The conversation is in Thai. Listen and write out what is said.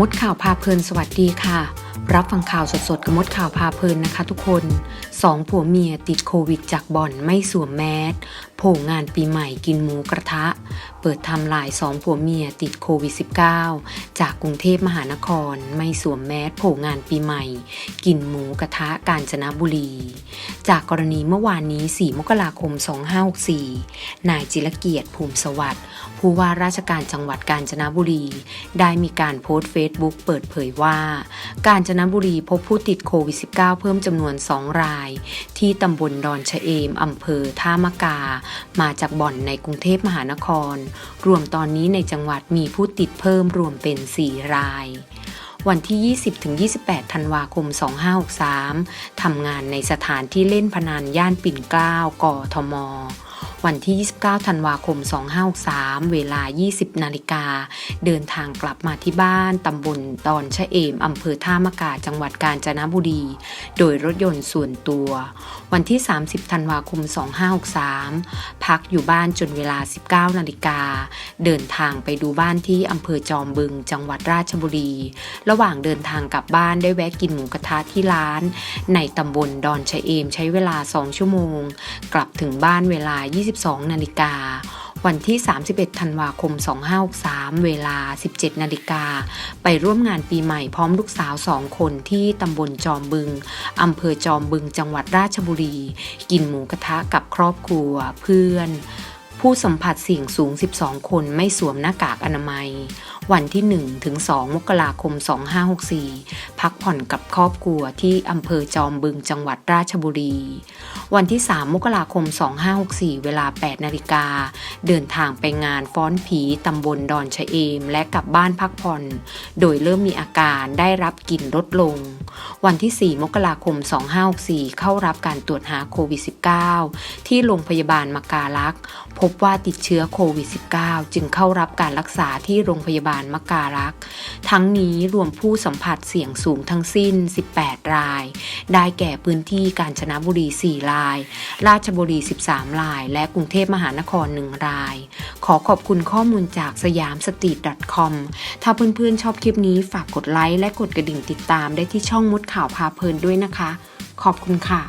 มดข่าวพาเพลินสวัสดีค่ะรับฟังข่าวสดๆกับมดข่าวพาเพลินนะคะทุกคนสองผัวเมียติดโควิดจากบ่อนไม่สวมแมสโผล่งานปีใหม่กินหมูกระทะ เปิดทำลายสองผัวเมียติดโควิด -19 จากกรุงเทพมหานคร ไม่สวมแมสโผล่งานปีใหม่ กินหมูกระทะกาญจนบุรี จากกรณีเมื่อวานนี้ 4 มกราคม 2564 นายจิรเกียรติภูมิสวัสดิ์ผู้ว่าราชการจังหวัดกาญจนบุรี ได้มีการโพสต์เฟซบุ๊กเปิดเผยว่า กาญจนบุรีพบผู้ติดโควิด -19 เพิ่มจำนวน 2 ราย ที่ตำบลดอนชะเอมอำเภอท่ามะกา มาจากบ่อนในกรุงเทพมหานคร รวมตอนนี้ในจังหวัดมีผู้ติดเพิ่มรวมเป็น 4 รายวันที่ 20-28 ธันวาคม 2563 ทำงานในสถานที่เล่นพนันย่านปิ่นเกล้า กทม วันที่ 29 ธันวาคม 2563 เวลา 20 นาฬิกา เดินทางกลับมาที่บ้านตำบลดอนชะเอมอำเภอท่ามกาจังหวัดกาญจนบุรี โดยรถยนต์ส่วนตัว วันที่ 30 ธันวาคม 2563 พักอยู่บ้านจนเวลา 19 นาฬิกา เดินทางไปดูบ้านที่อำเภอจอมบึง จังหวัดราชบุรี ระหว่างเดินทางกลับบ้านได้แวะกินหมูกระทะที่ร้าน ในตำบลดอนชะเอมใช้เวลา 2 ชั่วโมง กลับถึงบ้านเวลา22 นาฬิกา วันที่ 31 ธันวาคม 2563 เวลา 17 นาฬิกา ไปร่วมงานปีใหม่พร้อมลูกสาวสองคนที่ตำบลจอมบึง อำเภอจอมบึง จังหวัดราชบุรี กินหมูกระทะกับครอบครัวเพื่อน ผู้สัมผัสเสี่ยงสูง 12 คนไม่สวมหน้ากากอนามัย วันที่ 1 ถึง 2 มกราคม 2564 พักผ่อนกับครอบครัวที่อำเภอจอมบึงจังหวัดราชบุรี วันที่ 3 มกราคม 2564 เวลา 8 นาฬิกา เดินทางไปงานฟ้อนผีตำบลดอนชะเอม และกลับบ้านพักผ่อน โดยเริ่มมีอาการได้รับกลิ่นลดลงวันที่ 4 มกราคม 2564 เข้ารับการตรวจหาโควิด -19 ที่โรงพยาบาลมกาลักษ์พบว่าติดเชื้อโควิด -19 จึงเข้ารับการรักษาที่โรงพยาบาลมกาลักษ์ทั้งนี้รวมผู้สัมผัสเสี่ยงสูงทั้งสิ้น 18 ราย ได้แก่พื้นที่กาญจนบุรี 4 ราย ราชบุรี 13 ราย และกรุงเทพมหานคร 1 ราย ขอขอบคุณข้อมูลจากสยามสตรีท .com ถ้าเพื่อนๆชอบคลิปนี้ฝากกดไลค์และกดกระดิ่งติดตามได้ที่ช่ององมดข่าวพาเพลินด้วยนะคะ ขอบคุณค่ะ